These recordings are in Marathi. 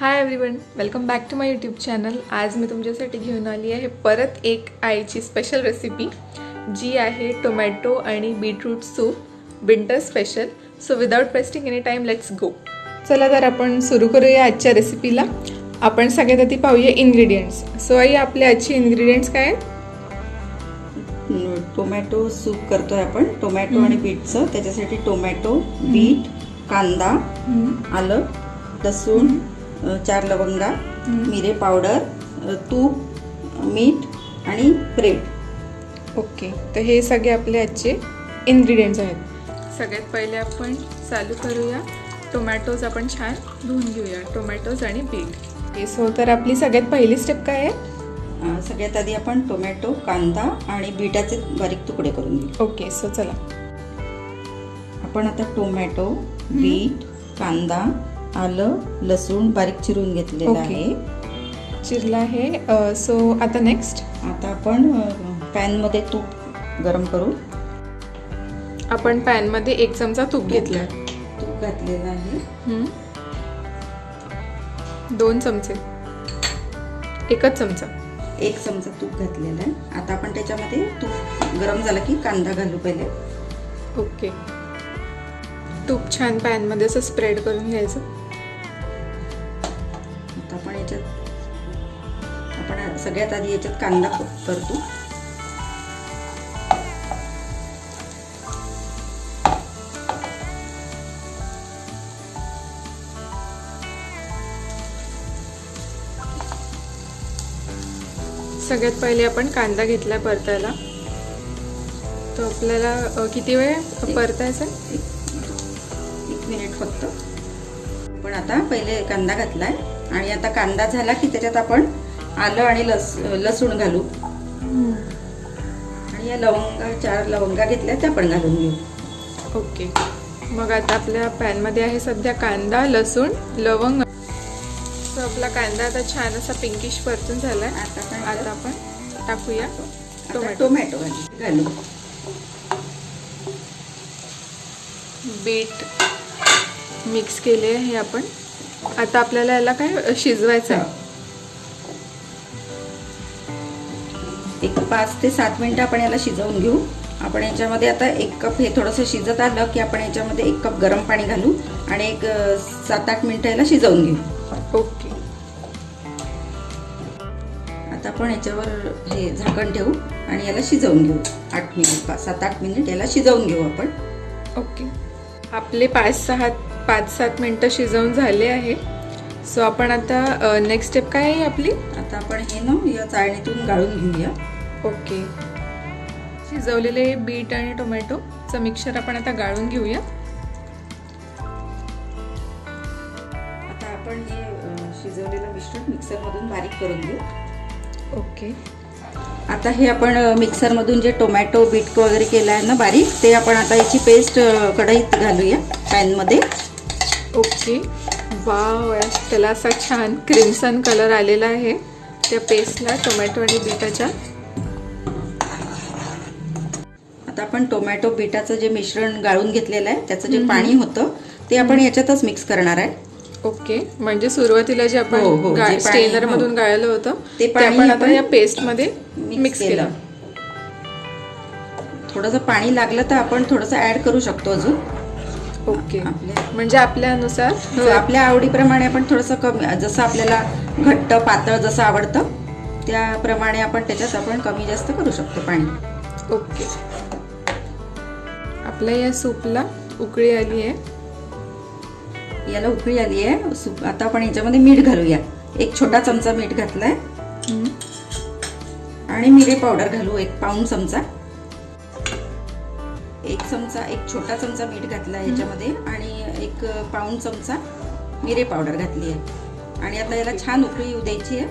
Hi everyone welcome back to my YouTube channel आज मी तुमच्यासाठी घेऊन आली आहे परत एक आईची स्पेशल रेसिपी जी आहे टोमॅटो आणि beetroot soup winter special so without wasting any time let's go चला तर आपण सुरू करूया आजच्या रेसिपीला आपण सगळ्यात आधी पाहूया इन्ग्रेडियंट्स सो आई आपले आजचे इन्ग्रेडियंट्स काय टोमॅटो सूप करतोय आपण. टोमॅटो आणि बीटचं त्याच्यासाठी टोमॅटो बीट कांदा आलं लसूण चार लवंगा मिरे पावडर तूप मीठ आणि ब्रेड. ओके तर हे सगळे आपले आजचे इन्ग्रेडियंट्स आहेत. सगळ्यात पहिले आपण चालू करूया. टोमॅटोज आपण छान धुवून घेऊया. टोमॅटोज आणि बीट हे सो तर आपली सगळ्यात पहिली स्टेप काय आहे? सगळ्यात आधी आपण टोमॅटो कांदा आणि बीटाचे बारीक तुकडे करून घेऊ. ओके सो चला. आपण आता टोमॅटो बीट कांदा आलं लसूण बारीक चिरून घेतलेलं ओके. आहे. चिरला आहे. सो आता नेक्स्ट आता आपण पॅनमध्ये तूप गरम करू. आपण पॅनमध्ये एक चमचा तूप घेतला. तूप घातलेलं आहे. दोन चमचे. एकच चमचा. एक चमचा तूप घातलेला आहे. आता आपण त्याच्यामध्ये तूप गरम झालं की कांदा घालू पहिले. ओके. तूप छान पॅनमध्ये असं स्प्रेड करून घ्यायचं. आता आपण याच्यात आपण सगळ्यात आधी याच्यात कांदा करतो. सगळ्यात पहिले आपण कांदा घेतला परतायला. तो आपल्याला किती वेळ परतायचा? मिनिट फक्त. पण आता पहिले कांदा घातलाय आणि आता कांदा झाला की त्याच्यात आपण आलं आणि लस लसूण घालू. आणि या लवंगा चार लवंगा घेतल्या त्या पण घालून घेऊ. ओके. मग आता आपल्या पॅनमध्ये आहे सध्या कांदा लसूण लवंग. आपला कांदा आता छान असा पिंकिश परतून झालाय. आता आता आपण टाकूया टोमॅटो. टोमॅटो घालू. बीट. मिक्स केले हे आपण. आता आपल्याला याला काय शिजवायचं आहे. एक पाच ते सात मिनिटं आपण याला शिजवून घेऊ. आपण याच्यामध्ये आता एक कप हे थोडंसं शिजत आलं की आपण याच्यामध्ये एक कप गरम पाणी घालू आणि एक सात आठ मिनिटं याला शिजवून घेऊ. ओके. आता आपण याच्यावर हे झाकण ठेवू आणि याला शिजवून घेऊ. आठ मिनिट पाच सात आठ मिनिट याला शिजवून घेऊ आपण. ओके. आपले पाच सहा पाच सात मिनटं शिजवून झाले आहे. सो आपण आता नेक्स्ट स्टेप काय आहे आपली? आता आपण हे ना या चाळणीतून गाळून घेऊया. ओके. शिजवलेले बीट आणि टोमॅटोचं मिक्सचर आपण आता गाळून घेऊया. आता आपण हे शिजवलेलं मिश्रण मिक्सरमधून बारीक करून घेऊ. ओके. आता हे आपण मिक्सरमधून जे टोमॅटो बीट वगैरे केलं आहे ना बारीक ते आपण आता याची पेस्ट कढईत घालूया पॅनमध्ये. ओके. वाव त्याला असा छान क्रिम्सन कलर आलेला आहे. त्या पेस्टला टोमॅटो आणि बीटाच्या. आता आपण टोमॅटो बीटाचं जे मिश्रण गाळून घेतलेलं आहे त्याचं जे पाणी होतं ते आपण याच्यातच मिक्स करणार आहे. ओके. म्हणजे सुरुवातीला जे हो, हो, आपण जे पाणी- स्टेनर मधून गाळलं होतं ते ते पाणी आपण आता या पेस्टमध्ये मिक्स केलं. थोडंसं पाणी लागलं तर आपण थोडंसं ऍड करू शकतो अजून. ओके. म्हणजे आपल्यानुसार हो, आपल्या आवडीप्रमाणे आपण थोडंसं कमी जसं आपल्याला घट्ट पातळ जसं आवडतं त्याप्रमाणे आपण त्याच्यात आपण कमी जास्त करू शकतो पाणी. ओके. आपल्या या सूपला उकळी आली आहे. याला उकळी आली आहे. सूप आता आपण याच्यामध्ये मीठ घालूया. एक छोटा चमचा मीठ घातलाय. आणि मिरे पावडर घालू एक पाऊण चमचा. एक चमचा एक छोटा चमचा मीठ घातला याच्यामध्ये आणि एक पाऊण चमचा मिरे पावडर घातली आहे. आणि आता याला छान उकळी येऊ द्यायची आहे.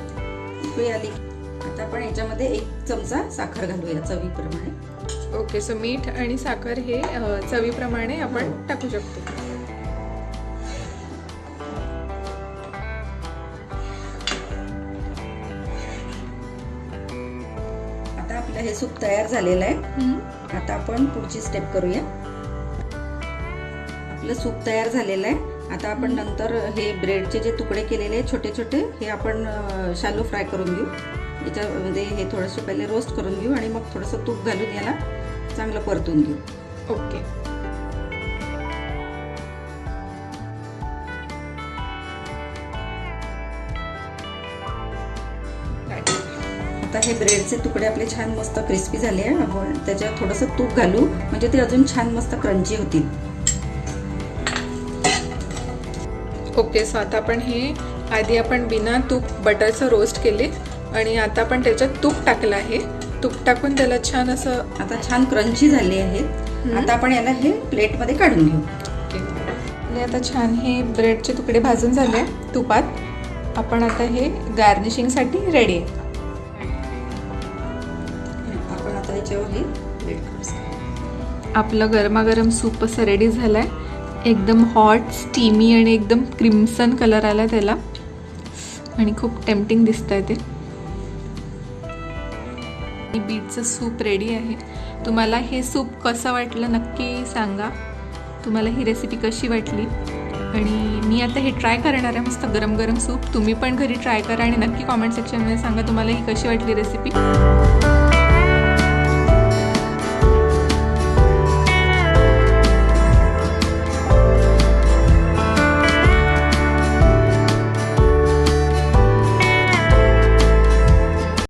उकळी आली आता आपण याच्यामध्ये एक चमचा साखर घालूया चवीप्रमाणे. ओके सो मीठ आणि साखर हे चवीप्रमाणे आपण टाकू शकतो. आता आपलं हे सूप तयार झालेलं आहे. आता आपण पुढची स्टेप करूया. आपलं सूप तयार झालेलं आहे. आता आपण नंतर हे ब्रेडचे जे तुकडे केलेले छोटे छोटे हे आपण शालो फ्राय करून घेऊ. याच्यामध्ये हे थोडंसं पहिले रोस्ट करून घेऊ आणि मग थोडंसं तूप घालून याला चांगलं परतून घेऊ. ओके आता हे ब्रेडचे तुकडे आपले छान मस्त क्रिस्पी झाले आहे. आपण त्याच्यात थोडंसं तूप घालू. म्हणजे ते अजून छान मस्त क्रंची होतील. ओके सो आता आपण हे आधी आपण बिना तूप बटरचं रोस्ट केले आणि आता आपण त्याच्यात तूप टाकलं आहे. तूप टाकून त्याला छान असं आता छान क्रंची झाले आहेत आता आपण याला हे प्लेटमध्ये काढून घेऊ. आणि आता छान हे ब्रेडचे तुकडे भाजून झाले. तुपात आपण आता हे गार्निशिंगसाठी रेडी आहे आपण हे आपलं गरमागरम सूप असं रेडी झालं आहे एकदम हॉट स्टीमी आणि एकदम क्रिम्सन कलर आला त्याला. आणि खूप टेम्पटिंग दिसत आहे ते बीटचं सूप रेडी आहे. तुम्हाला हे सूप कसं वाटलं नक्की सांगा. तुम्हाला ही रेसिपी कशी वाटली? आणि मी आता हे ट्राय करणार आहे. मस्त गरम गरम सूप. तुम्ही पण घरी ट्राय करा आणि नक्की कॉमेंट सेक्शनमध्ये सांगा तुम्हाला ही कशी वाटली रेसिपी